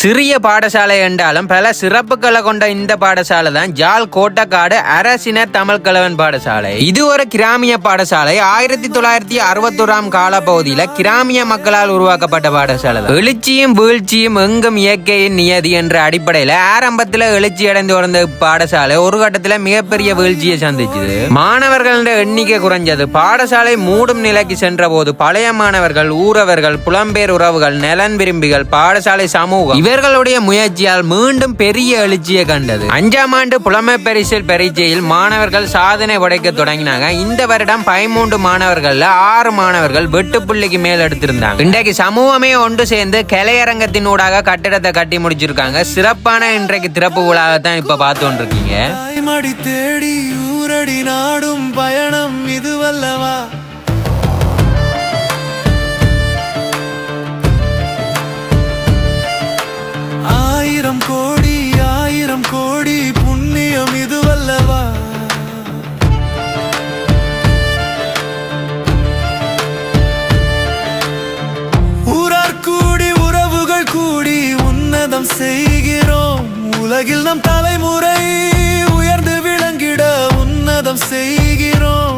சிறிய பாடசாலை என்றாலும் பல சிறப்புகளை கொண்ட இந்த பாடசாலை தான் ஜால் கோட்டக்காடு அரசினர் தமிழ் கலவன் பாடசாலை. இது ஒரு கிராமிய பாடசாலை. ஆயிரத்தி தொள்ளாயிரத்தி அறுபத்தோராம் காலப்பகுதியில கிராமிய மக்களால் உருவாக்கப்பட்ட பாடசாலை எழுச்சியும் வீழ்ச்சியும் எங்கும் இயற்கையின் நியதி என்ற அடிப்படையில ஆரம்பத்துல எழுச்சி அடைந்து வந்த பாடசாலை ஒரு கட்டத்துல மிகப்பெரிய வீழ்ச்சியை சந்திச்சது. மாணவர்களின் எண்ணிக்கை குறைஞ்சது. பாடசாலை மூடும் நிலைக்கு சென்ற போது பழைய மாணவர்கள் ஊரவர்கள் புலம்பெயர் உறவுகள் நலன் விரும்பிகள் பாடசாலை சமூகம் இவர்களுடைய முயற்சியால் மீண்டும் பெரிய எழுச்சியை கண்டது. அஞ்சாம் ஆண்டு புலமை பரிசில் பரீட்சையில் மாணவர்கள் சாதனை உடைக்க தொடங்கினாங்க. இந்த வருடம் பதிமூன்று மாணவர்கள்ல ஆறு மாணவர்கள் வெட்டுப்புள்ளிக்கு மேல் எடுத்திருந்தாங்க. இன்றைக்கு சமூகமே ஒன்று சேர்ந்து கிளையரங்கத்தின் ஊடாக கட்டிடத்தை கட்டி முடிச்சிருக்காங்க. சிறப்பான இன்றைக்கு திறப்பு விழாவைத்தான் இப்ப பார்த்து கொண்டிருக்கீங்க தேடி ஊரடி நாடும் பயணம் இதுவல்லவா? உன்னதம் செய்கிறோம். உலகில் நம் தலைமுறை உயர்ந்து விளங்கிட உன்னதம் செய்கிறோம்.